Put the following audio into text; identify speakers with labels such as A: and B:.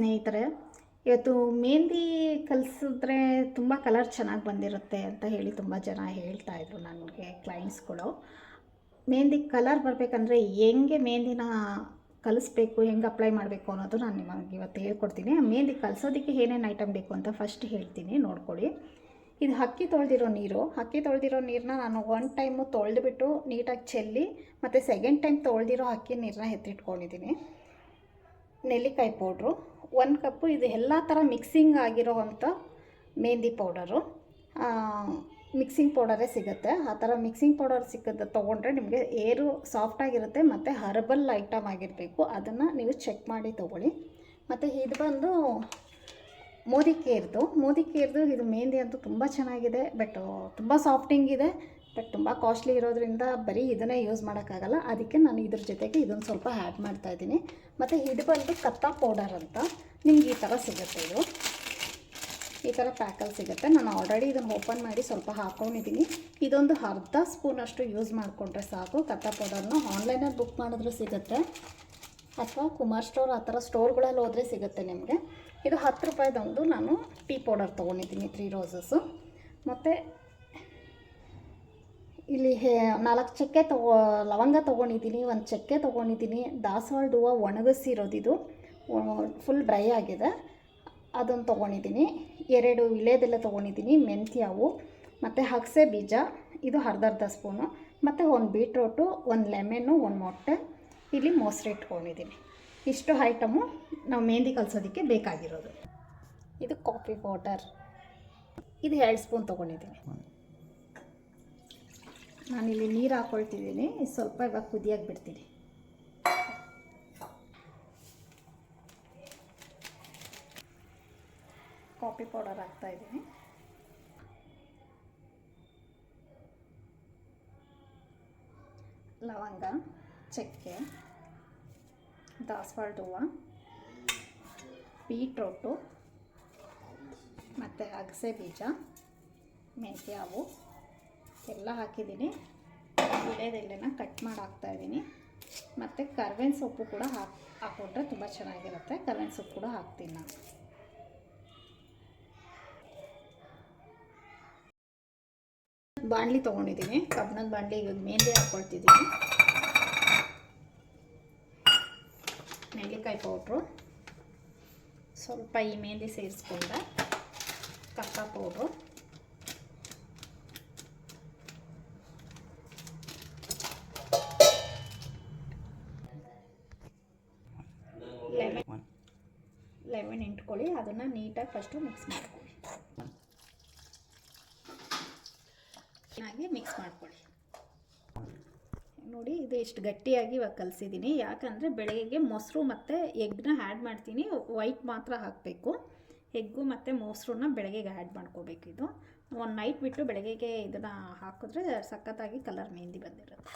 A: ಸ್ನೇಹಿತರೆ, ಇವತ್ತು ಮೆಹಂದಿ ಕಲಿಸಿದ್ರೆ ತುಂಬ ಕಲರ್ ಚೆನ್ನಾಗಿ ಬಂದಿರುತ್ತೆ ಅಂತ ಹೇಳಿ ತುಂಬ ಜನ ಹೇಳ್ತಾ ಇದ್ರು ನನಗೆ ಕ್ಲೈಂಟ್ಸ್ಗಳು ಮೆಹಂದಿ ಕಲರ್ ಬರಬೇಕಂದ್ರೆ ಹೆಂಗೆ ಮೆಹಂದಿನ ಕಲಿಸ್ಬೇಕು, ಹೆಂಗೆ ಅಪ್ಲೈ ಮಾಡಬೇಕು ಅನ್ನೋದು ನಾನು ನಿಮಗೆ ಇವತ್ತು ಹೇಳ್ಕೊಡ್ತೀನಿ. ಮೆಹಂದಿ ಕಲಿಸೋದಕ್ಕೆ ಏನೇನು ಐಟಮ್ ಬೇಕು ಅಂತ ಫಸ್ಟ್ ಹೇಳ್ತೀನಿ, ನೋಡ್ಕೊಳ್ಳಿ. ಇದು ಅಕ್ಕಿ ತೊಳೆದಿರೋ ನೀರು. ಅಕ್ಕಿ ತೊಳೆದಿರೋ ನೀರನ್ನ ನಾನು ಒನ್ ಟೈಮು ತೊಳೆದುಬಿಟ್ಟು ನೀಟಾಗಿ ಚೆಲ್ಲಿ ಮತ್ತು ಸೆಕೆಂಡ್ ಟೈಮ್ ತೊಳೆದಿರೋ ಅಕ್ಕಿ ನೀರನ್ನ ಎತ್ತಿಟ್ಕೊಂಡಿದ್ದೀನಿ ನೆಲ್ಲಿಕಾಯಿ ಪೌಡ್ರು, ಒಂದು ಕಪ್ಪು ಇದು ಎಲ್ಲ ಥರ ಮಿಕ್ಸಿಂಗ್ ಆಗಿರೋ ಅಂಥ ಮೆಹಂದಿ ಪೌಡರು ಮಿಕ್ಸಿಂಗ್ ಪೌಡರೇ ಸಿಗುತ್ತೆ. ಆ ಥರ ಮಿಕ್ಸಿಂಗ್ ಪೌಡರ್ ಸಿಕ್ಕದ ತೊಗೊಂಡ್ರೆ ನಿಮಗೆ ಏರು ಸಾಫ್ಟಾಗಿರುತ್ತೆ ಮತ್ತು ಹರ್ಬಲ್ ಐಟಮ್ ಆಗಿರಬೇಕು. ಅದನ್ನು ನೀವು ಚೆಕ್ ಮಾಡಿ ತೊಗೊಳ್ಳಿ. ಮತ್ತು ಇದು ಬಂದು ಮೋದಿ ಕೇರ್ದು ಮೋದಿ ಕೇರ್ದು ಇದು ಮೆಹಂದಿ ಅಂತೂ ತುಂಬ ಚೆನ್ನಾಗಿದೆ ಬಟ್ ತುಂಬ ಸಾಫ್ಟಿಂಗ್ ಇದೆ. ಬಟ್ ತುಂಬ ಕಾಸ್ಟ್ಲಿ ಇರೋದ್ರಿಂದ ಬರೀ ಇದನ್ನೇ ಯೂಸ್ ಮಾಡೋಕ್ಕಾಗಲ್ಲ. ಅದಕ್ಕೆ ನಾನು ಇದ್ರ ಜೊತೆಗೆ ಇದೊಂದು ಸ್ವಲ್ಪ ಆ್ಯಡ್ ಮಾಡ್ತಾ ಇದ್ದೀನಿ. ಮತ್ತು ಇದು ಬಂದು ಕತ್ತಾ ಪೌಡರ್ ಅಂತ ನಿಮ್ಗೆ ಈ ಥರ ಸಿಗುತ್ತೆ ಇದು. ಈ ಥರ ಪ್ಯಾಕಲ್ಲಿ ಸಿಗುತ್ತೆ. ನಾನು ಆಲ್ರೆಡಿ ಇದನ್ನು ಓಪನ್ ಮಾಡಿ ಸ್ವಲ್ಪ ಹಾಕ್ಕೊಂಡಿದ್ದೀನಿ ಇದೊಂದು ಅರ್ಧ ಸ್ಪೂನಷ್ಟು ಯೂಸ್ ಮಾಡಿಕೊಂಡ್ರೆ ಸಾಕು. ಕತ್ತಾ ಪೌಡರ್ನ ಆನ್ಲೈನಲ್ಲಿ ಬುಕ್ ಮಾಡಿದ್ರೂ ಸಿಗುತ್ತೆ. ಅಥವಾ ಕುಮಾರ್ ಸ್ಟೋರ್ ಆ ಥರ ಸ್ಟೋರ್ಗಳಲ್ಲಿ ಹೋದರೆ ಸಿಗುತ್ತೆ ನಿಮಗೆ. ಇದು ಹತ್ತು ರೂಪಾಯಿದೊಂದು ನಾನು ಟೀ ಪೌಡರ್ ತೊಗೊಂಡಿದ್ದೀನಿ ತ್ರೀ ರೋಸಸ್ಸು ಮತ್ತು ಇಲ್ಲಿ ಹೇ, ನಾಲ್ಕು ಚಕ್ಕೆ ತಗೋ, ಲವಂಗ ತೊಗೊಂಡಿದ್ದೀನಿ, ಒಂದು ಚಕ್ಕೆ ತೊಗೊಂಡಿದ್ದೀನಿ. ದಾಸವಾಳದ ಹೂವು ಒಣಗಿಸಿರೋದಿದು ಫುಲ್ ಡ್ರೈ ಆಗಿದೆ. ಅದನ್ನು ತೊಗೊಂಡಿದ್ದೀನಿ. ಎರಡು ವಿಳೆದೆಲ್ಲ ತೊಗೊಂಡಿದ್ದೀನಿ ಮೆಂತ್ಯವು ಮತ್ತು ಅಗಸೆ ಬೀಜ, ಇದು ಅರ್ಧ ಅರ್ಧ ಸ್ಪೂನು, ಮತ್ತು ಒಂದು ಬೀಟ್ರೋಟು, ಒಂದು ಲೆಮೆನ್ನು, ಒಂದು ಮೊಟ್ಟೆ, ಇಲ್ಲಿ ಮೊಸರು ಇಟ್ಕೊಂಡಿದ್ದೀನಿ. ಇಷ್ಟು ಐಟಮು ನಾವು ಮೆಹಂದಿ ಕಲಿಸೋದಕ್ಕೆ ಬೇಕಾಗಿರೋದು. ಇದು ಕಾಫಿ ಪೌಡರ್. ಇದು ಎರಡು ಸ್ಪೂನ್ ತೊಗೊಂಡಿದ್ದೀನಿ. ನಾನಿಲ್ಲಿ ನೀರು ಹಾಕ್ಕೊಳ್ತಿದ್ದೀನಿ ಸ್ವಲ್ಪ ಇವಾಗ ಕುದಿಯಾಗಿ ಬಿಡ್ತೀನಿ. ಕಾಫಿ ಪೌಡರ್ ಹಾಕ್ತಾ ಇದ್ದೀನಿ. ಲವಂಗ, ಚಕ್ಕೆ ದಾಸವಾಳದ ಹೂವು ಬೀಟ್ರೋಟು, ಮತ್ತು ಅಗಸೆ ಬೀಜ ಮೆಂತ್ಯಾವು ಎಲ್ಲ ಹಾಕಿದ್ದೀನಿ. ವಿಳೆದೆಲೆನ ಕಟ್ ಮಾಡಿ ಹಾಕ್ತಾಯಿದ್ದೀನಿ ಮತ್ತು ಕರ್ಬೇವಿನ ಸೊಪ್ಪು ಕೂಡ ಹಾಕಿ ಹಾಕ್ಕೊಂಡ್ರೆ ತುಂಬ ಚೆನ್ನಾಗಿರುತ್ತೆ. ಕರ್ಬೇವಿನ ಸೊಪ್ಪು ಕೂಡ ಹಾಕ್ತೀನಿ ನಾನು. ಬಾಣಲಿ ತೊಗೊಂಡಿದ್ದೀನಿ. ಕಬ್ಬಣದ ಬಾಣಲಿ ಇವಾಗ ಮೆಹಂದಿ ಹಾಕ್ಕೊಳ್ತಿದ್ದೀನಿ ನೆಲ್ಲಿಕಾಯಿ ಪೌಡ್ರು. ಸ್ವಲ್ಪ ಈ ಮೆಹಂದಿ ಸೇರಿಸ್ಕೊಂಡೆ. ಕಪ್ಪ ಪೌಡ್ರು ಲೆಮನ್ ಲೆಮನ್ ಇಟ್ಕೊಳ್ಳಿ, ಅದನ್ನು ನೀಟಾಗಿ ಫಸ್ಟು ಮಿಕ್ಸ್ ಮಾಡ್ಕೊಳ್ಳಿ. ಚೆನ್ನಾಗಿ ಮಿಕ್ಸ್ ಮಾಡ್ಕೊಳ್ಳಿ. ನೋಡಿ, ಇದು ಎಷ್ಟು ಗಟ್ಟಿಯಾಗಿ ಇವಾಗ ಕಲಿಸಿದ್ದೀನಿ. ಯಾಕಂದರೆ ಬೆಳಗ್ಗೆಗೆ ಮೊಸರು ಮತ್ತು ಎಗ್ನ ಆ್ಯಡ್ ಮಾಡ್ತೀನಿ. ವೈಟ್ ಮಾತ್ರ ಹಾಕಬೇಕು. ಎಗ್ಗು ಮತ್ತು ಮೊಸರನ್ನ ಬೆಳಗ್ಗೆಗೆ ಆ್ಯಡ್ ಮಾಡ್ಕೋಬೇಕು ಇದು. ಒಂದು ನೈಟ್ ಬಿಟ್ಟು ಬೆಳಗ್ಗೆಗೆ ಇದನ್ನು ಹಾಕಿದ್ರೆ ಸಖತ್ತಾಗಿ ಕಲರ್ ಮೆಹಂದಿ ಬಂದಿರುತ್ತೆ.